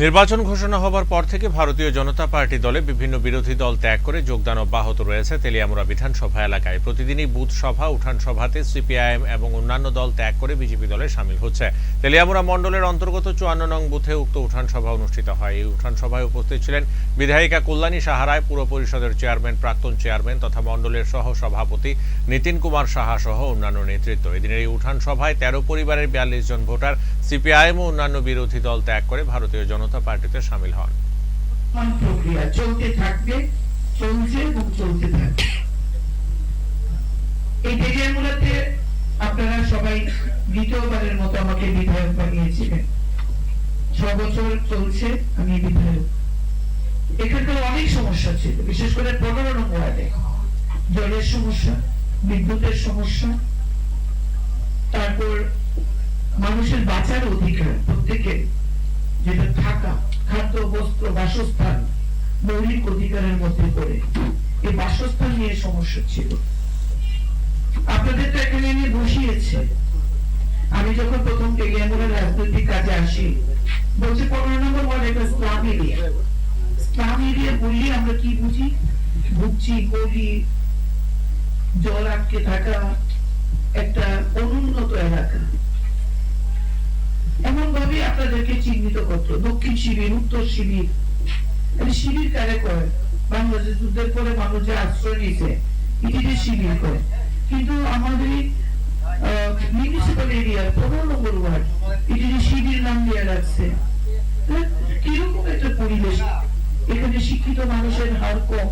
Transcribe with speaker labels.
Speaker 1: নির্বাচন ঘোষণা হবার পর থেকে ভারতীয় জনতা পার্টি দলে বিভিন্ন বিরোধী দল ত্যাগ করে যোগদান অব্যাহত রয়েছে তেলিয়ামুড়া বিধানসভা এলাকায়। প্রতিদিনই বুথ সভা উঠান সভাতে সিপিআইএম এবং অন্যান্য দল ত্যাগ করে বিজেপি দলে সামিল হচ্ছে। তেলিয়ামুড়া মণ্ডলের অন্তর্গত চুয়ান্ন নং বুথে উক্ত উঠান সভা অনুষ্ঠিত হয়। এই উঠান সভায় উপস্থিত ছিলেন বিধায়িকা কল্যাণী সাহারায়, পুর পরিষদের চেয়ারম্যান প্রাক্তন চেয়ারম্যান তথা মণ্ডলের সহ সভাপতি নীতিন কুমার সাহা সহ অন্যান্য নেতৃত্ব। এদিনের এই উঠান সভায় তেরো পরিবারের বিয়াল্লিশ জন ভোটার, সিপিআইএম ও অন্যান্য বিরোধী দল ত্যাগ করে ভারতীয় জনতা পার্টিতে সামিল হন।
Speaker 2: আপনারা সবাই দ্বিতীয়বারের মতো আমাকে বিধায়ক বানিয়েছিলেন। ছ বছর চলছে, আমি বিধায়ক। এখানকার অনেক সমস্যা ছিল, বিশেষ করে পনেরো নম্বর ওয়ার্ডে। জলের সমস্যা, বিদ্যুতের সমস্যা, তারপর মানুষের বাঁচার অধিকার বাসস্থান, মৌলিক অধিকারের মধ্যে পড়ে। এই বাসস্থান নিয়ে সমস্যা ছিল। আপনাদের তো এখানে এনে বসিয়েছে। আমি যখন প্রথম টেলিয়ামুলের রাজনৈতিক কাজে আসি, বলছে পনেরো নম্বর ওয়ার্ড একটা স্লাম এরিয়া। স্লাম এরিয়া বললে আমরা কি বুঝি? ভুগছি, গলি, জল আটকে থাকা, একটা অনুন্নত এলাকা। আপনাদেরকে চিহ্নিত করতো। দক্ষিণ শিবির উত্তর শিবির। শিবির কারে করে বাংলাদেশ যুদ্ধের পরে মানুষ যে আশ্রয় নিয়েছে এটিতে শিবির করে। কিন্তু আমাদের মিউনিসিপাল এরিয়া পনেরো নম্বর ওয়ার্ড শিবির নাম রাখছে হ্যাঁ, কীরকম একটা পরিবেশ? এখানে শিক্ষিত মানুষের হার কম।